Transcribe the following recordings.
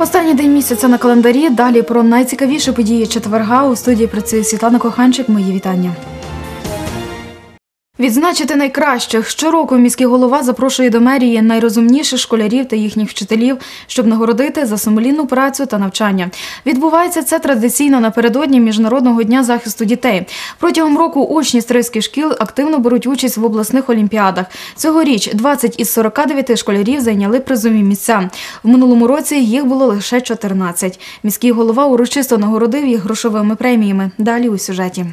Останній день місяця на календарі. Далі про найцікавіші події четверга у студії працює Світлана Коханчик. Мої вітання. Відзначити найкращих щороку міський голова запрошує до мерії найрозумніших школярів та їхніх вчителів, щоб нагородити за сумлінну працю та навчання. Відбувається це традиційно напередодні міжнародного дня захисту дітей. Протягом року учні стрийських шкіл активно беруть участь в обласних олімпіадах. Цьогоріч 20 із 49 школярів зайняли призові місця. В минулому році їх було лише 14. Міський голова урочисто нагородив їх грошовими преміями. Далі у сюжеті.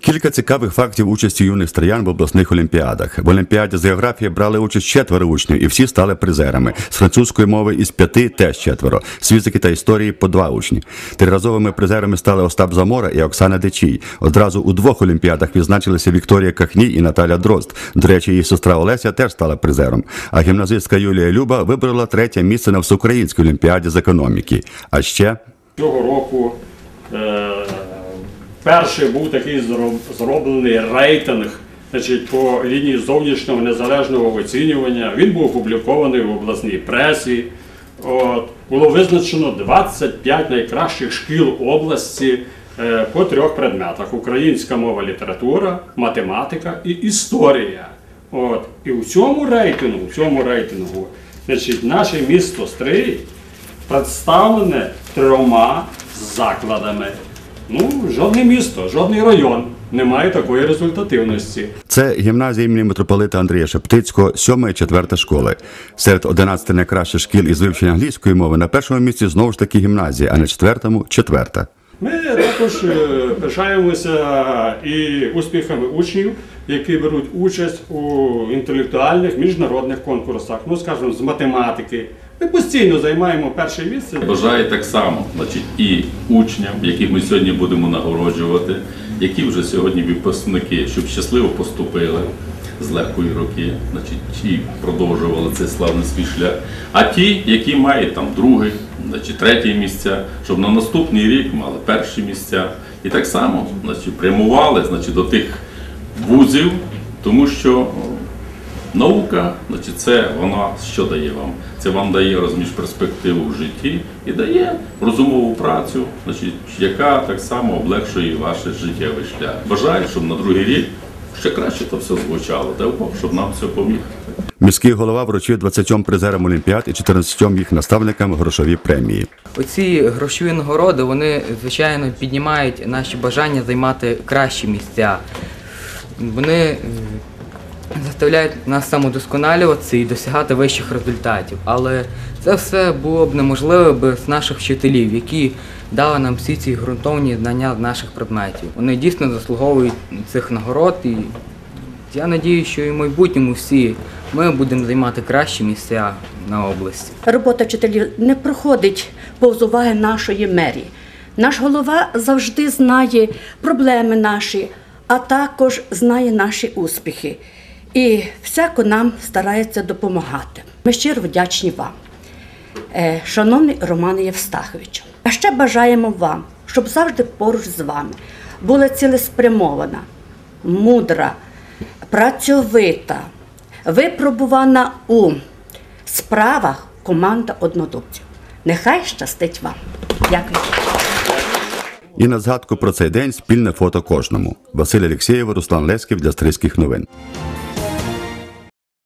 Кілька цікавих фактів участі юних стріян в обласних олімпіадах. В олімпіаді з географії брали участь четверо учнів, і всі стали призерами. З французької мови із п'яти теж четверо. З фізики та історії по два учні. Триразовими призерами стали Остап Замора і Оксана Дечій. Одразу у двох олімпіадах відзначилися Вікторія Кахній і Наталя Дрозд. До речі, її сестра Олеся теж стала призером. А гімназистка Юлія Люба вибрала третє місце на всеукраїнській олімпіаді з економіки. А ще Цього року е, перший був такий зроблений рейтинг значить, по лінії зовнішнього незалежного оцінювання. Він був опублікований в обласній пресі. От, було визначено 25 найкращих шкіл області е, по трьох предметах: українська мова, література, математика і історія. От. І у цьому рейтингу, у цьому рейтингу значить, наше місто Стрий представлене трьома закладами. Ну, жодне місто, жодний район не має такої результативності. Це гімназія імені митрополита Андрія Шептицького, сьома і четверта школи. Серед 11 найкращих шкіл із вивчення англійської мови на першому місці знову ж таки гімназія, а на четвертому четверта. Ми також е, пишаємося і успіхами учнів, які беруть участь у інтелектуальних міжнародних конкурсах, ну скажімо, з математики. Ми постійно займаємо перше місце. Бажаю так само, значить, і учням, яких ми сьогодні будемо нагороджувати, які вже сьогодні випускники, щоб щасливо поступили з легкої роки, значить, і продовжували цей славний свій шлях. А ті, які мають там друге, значить, третє місця, щоб на наступний рік мали перші місця. І так само значить, прямували значить, до тих вузів, тому що Наука, значить, це вона що дає вам? Це вам дає розумієш, перспективу в житті і дає розумову працю, значить, яка так само облегшує ваш життєвий шлях. Бажаю, щоб на другий рік ще краще то все звучало. Дай Бог, щоб нам все поміг. Міський голова вручив 20 призерам олімпіад і 14 їх наставникам грошові премії. Оці грошові нагороди, вони, звичайно, піднімають наші бажання займати кращі місця. Вони заставляють нас самодосконалюватися і досягати вищих результатів. Але це все було б неможливо без наших вчителів, які дали нам всі ці ґрунтовні знання з наших предметів. Вони дійсно заслуговують цих нагород і я надію, що і в майбутньому всі ми будемо займати кращі місця на області. Робота вчителів не проходить повз уваги нашої мерії. Наш голова завжди знає проблеми наші, а також знає наші успіхи. І всяко нам старається допомагати. Ми щиро вдячні вам, Е, шановний Романе Євстаховичу. А ще бажаємо вам, щоб завжди поруч з вами була цілеспрямована, мудра, працьовита, випробувана у справах команда однодумців. Нехай щастить вам. Дякую. І на згадку про цей день спільне фото кожному. Василь Алєксєєв, Руслан Лесків для Стрийських новин.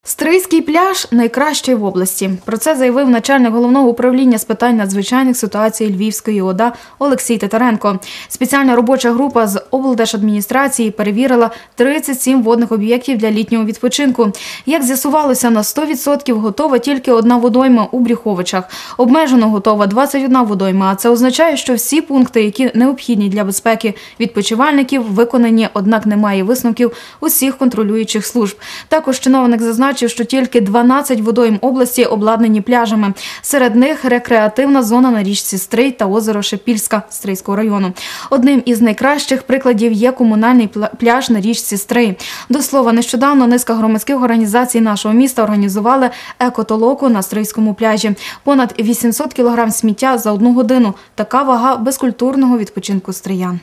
Стрийський пляж найкращий в області. Про це заявив начальник головного управління з питань надзвичайних ситуацій Львівської ОДА Олексій Титаренко. Спеціальна робоча група з облдержадміністрації перевірила 37 водних об'єктів для літнього відпочинку. Як з'ясувалося, на 100% готова тільки одна водойма у Бріховичах. Обмежено готова 21 водойма. А це означає, що всі пункти, які необхідні для безпеки відпочивальників, виконані, однак немає висновків усіх контролюючих служб. Також чиновник зазначив, що тільки 12 водойм області обладнані пляжами. Серед них рекреативна зона на річці Стрий та озеро Шепільська Стрийського району. Одним із найкращих прикладів є комунальний пляж на річці Стрий. До слова, нещодавно низка громадських організацій нашого міста організували екотолоку на Стрийському пляжі. Понад 800 кілограм сміття за одну годину. Така вага безкультурного відпочинку стриян.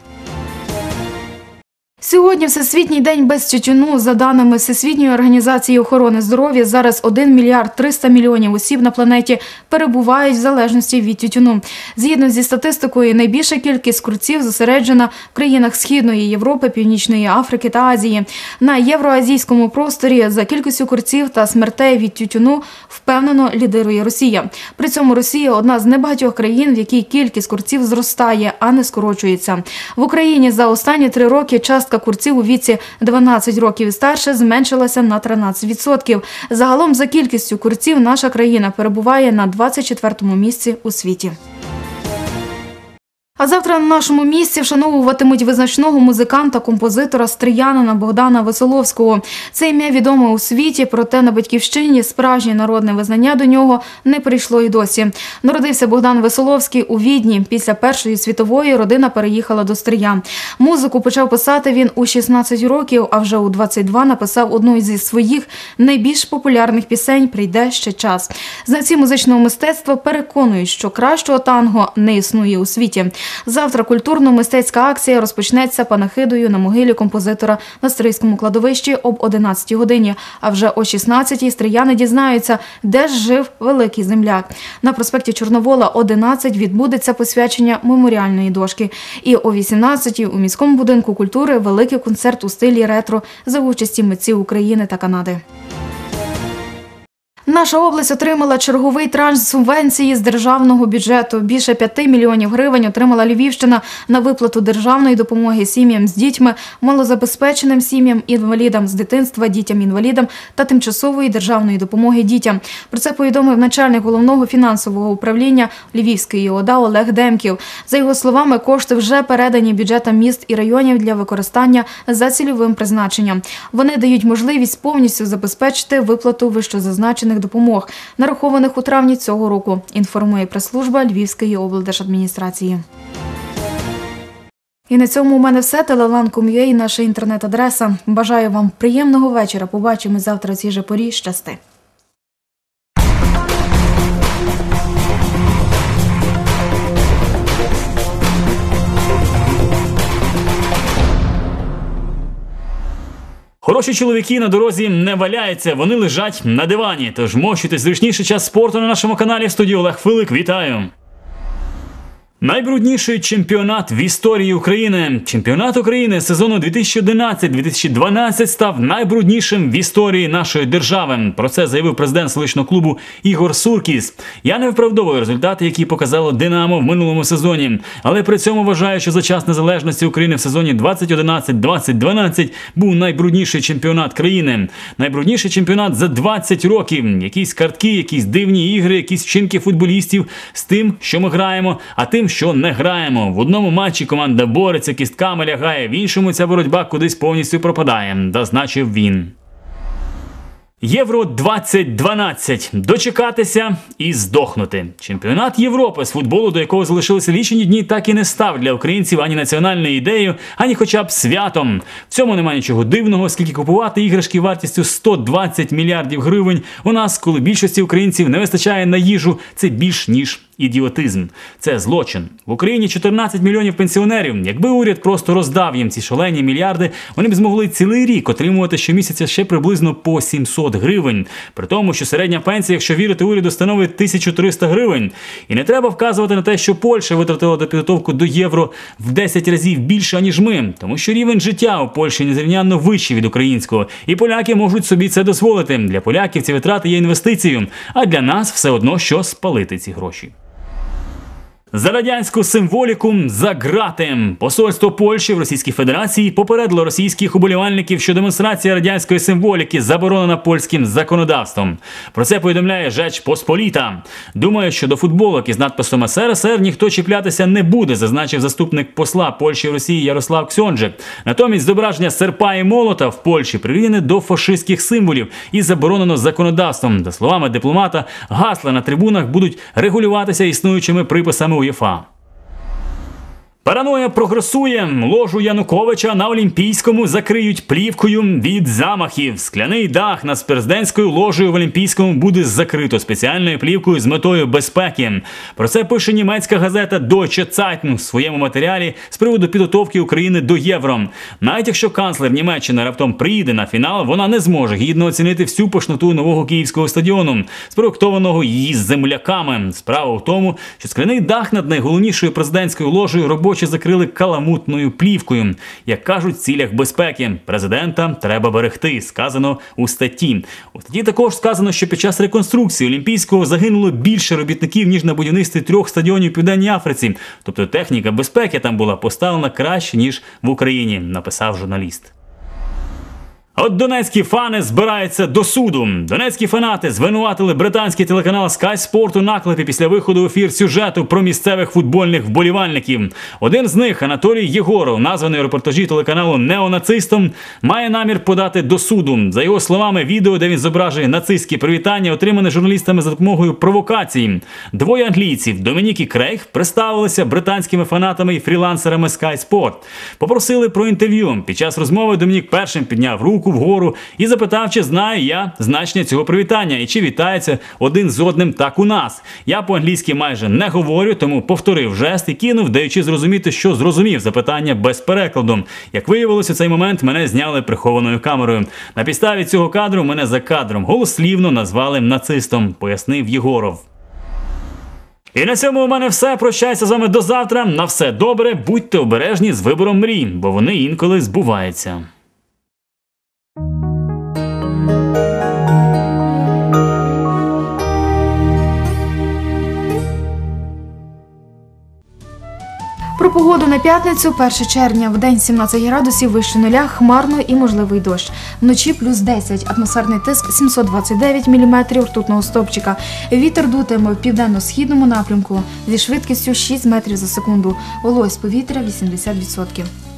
Сьогодні Всесвітній день без тютюну. За даними Всесвітньої організації охорони здоров'я, зараз 1 мільярд 300 мільйонів осіб на планеті перебувають в залежності від тютюну. Згідно зі статистикою, найбільша кількість курців зосереджена в країнах Східної Європи, Північної Африки та Азії. На євроазійському просторі за кількістю курців та смертей від тютюну впевнено лідирує Росія. При цьому Росія одна з небагатьох країн, в якій кількість курців зростає, а не скорочується. В Україні за останні три роки частка курців у віці 12 років і старше зменшилася на 13%. Загалом за кількістю курців наша країна перебуває на 24-му місці у світі. А завтра на нашому місці вшановуватимуть визначного музиканта, композитора стріянина Богдана Веселовського. Це ім'я відоме у світі, проте на батьківщині справжнє народне визнання до нього не прийшло і досі. Народився Богдан Веселовський у Відні. Після Першої світової родина переїхала до Стрия. Музику почав писати він у 16 років, а вже у 22 написав одну зі своїх найбільш популярних пісень Прийде ще час. Знавці музичного мистецтва переконують, що кращого танго не існує у світі. Завтра культурно-мистецька акція розпочнеться панахидою на могилі композитора на Стрийському кладовищі об 11 годині. А вже о 16-й стрияни дізнаються, де ж жив великий земляк. На проспекті Чорновола 11 відбудеться посвячення меморіальної дошки. І о 18-й у міському будинку культури великий концерт у стилі ретро за участі митців України та Канади. Наша область отримала черговий транш субвенції з державного бюджету. Більше 5 мільйонів гривень отримала Львівщина на виплату державної допомоги сім'ям з дітьми, малозабезпеченим сім'ям, інвалідам з дитинства, дітям-інвалідам та тимчасової державної допомоги дітям. Про це повідомив начальник головного фінансового управління Львівської ОДА Олег Демків. За його словами, кошти вже передані бюджетам міст і районів для використання за цільовим призначенням. Вони дають можливість повністю забезпечити виплату вищезазначених допомог, нарахованих у травні цього року. Інформує прес-служба Львівської облдержадміністрації. І на цьому у мене все. Телелан.com.ua – наша інтернет-адреса. Бажаю вам приємного вечора. Побачимось завтра в цій же порі. Щасти. Хороші чоловіки на дорозі не валяються, вони лежать на дивані. Тож мощуйте зручніший час спорту на нашому каналі. В студії Олег Филик. Вітаю! Найбрудніший чемпіонат в історії України. Чемпіонат України сезону 2011-2012 став найбруднішим в історії нашої держави. Про це заявив президент столичного клубу Ігор Суркіс. Я не виправдовую результати, які показало Динамо в минулому сезоні, але при цьому вважаю, що за час незалежності України в сезоні 2011-2012 був найбрудніший чемпіонат країни. Найбрудніший чемпіонат за 20 років. Якісь картки, якісь дивні ігри, якісь вчинки футболістів з тим, що ми граємо, а тим, що не граємо. В одному матчі команда бореться, кістками лягає, в іншому ця боротьба кудись повністю пропадає, зазначив він. Євро 2012. Дочекатися і здохнути. Чемпіонат Європи з футболу, до якого залишилися лічені дні, так і не став для українців ані національною ідеєю, ані хоча б святом. В цьому немає нічого дивного, скільки купувати іграшки вартістю 120 мільярдів гривень. У нас, коли більшості українців не вистачає на їжу, це більш ніж ідіотизм. Це злочин. В Україні 14 мільйонів пенсіонерів. Якби уряд просто роздав їм ці шалені мільярди, вони б змогли цілий рік отримувати щомісяця ще приблизно по 700 гривень. При тому, що середня пенсія, якщо вірити уряду, становить 1300 гривень. І не треба вказувати на те, що Польща витратила до підготовку до євро в 10 разів більше, ніж ми, тому що рівень життя у Польщі незрівнянно вищий від українського, і поляки можуть собі це дозволити. Для поляків ці витрати є інвестицією, а для нас все одно що спалити ці гроші. За радянську символіку за грати. Посольство Польщі в Російській Федерації попередило російських уболівальників, що демонстрація радянської символіки заборонена польським законодавством. Про це повідомляє Жеч Посполіта. Думаю, що до футболок із надписом СРСР ніхто чіплятися не буде, зазначив заступник посла Польщі в Росії Ярослав Ксьонджик. Натомість зображення серпа і молота в Польщі прирівняне до фашистських символів і заборонено законодавством. За словами дипломата, гасла на трибунах будуть регулюватися існуючими приписами 规范。Параноя прогресує. Ложу Януковича на Олімпійському закриють плівкою від замахів. Скляний дах над президентською ложею в Олімпійському буде закрито спеціальною плівкою з метою безпеки. Про це пише німецька газета Deutsche Zeitung в своєму матеріалі з приводу підготовки України до євро. Навіть якщо канцлер Німеччини раптом приїде на фінал, вона не зможе гідно оцінити всю пишноту нового київського стадіону, спроектованого її земляками. Справа в тому, що скляний дах над найголовнішою президентською ложею робочі закрили каламутною плівкою. Як кажуть, в цілях безпеки президента треба берегти. Сказано у статті. У статті також сказано, що під час реконструкції Олімпійського загинуло більше робітників ніж на будівництві трьох стадіонів Південній Африці. Тобто техніка безпеки там була поставлена краще ніж в Україні, написав журналіст. От донецькі фани збираються до суду. Донецькі фанати звинуватили британський телеканал Sky Sport у наклепі після виходу в ефір сюжету про місцевих футбольних вболівальників. Один з них, Анатолій Єгоров, названий у репортажі телеканалу неонацистом, має намір подати до суду. За його словами, відео, де він зображує нацистські привітання, отримане журналістами за допомогою провокації. Двоє англійців, Домінік і Крейг, представилися британськими фанатами і фрілансерами Sky Sport. Попросили про інтерв'ю. Під час розмови Домінік першим підняв руку вгору і запитав, чи знаю я значення цього привітання і чи вітається один з одним так у нас. Я по-англійськи майже не говорю, тому повторив жест і кинув, даючи зрозуміти, що зрозумів запитання без перекладу. Як виявилося, цей момент мене зняли прихованою камерою. На підставі цього кадру мене за кадром голослівно назвали нацистом, пояснив Єгоров. І на цьому у мене все. Прощаюся з вами до завтра. На все добре, будьте обережні з вибором мрій, бо вони інколи збуваються. Про погоду на п'ятницю, 1 червня, в день 17 градусів вище нуля, хмарно і можливий дощ. Вночі плюс 10, атмосферний тиск 729 мм ртутного стопчика. Вітер дутиме в південно-східному напрямку зі швидкістю 6 метрів за секунду. Вологість повітря 80%.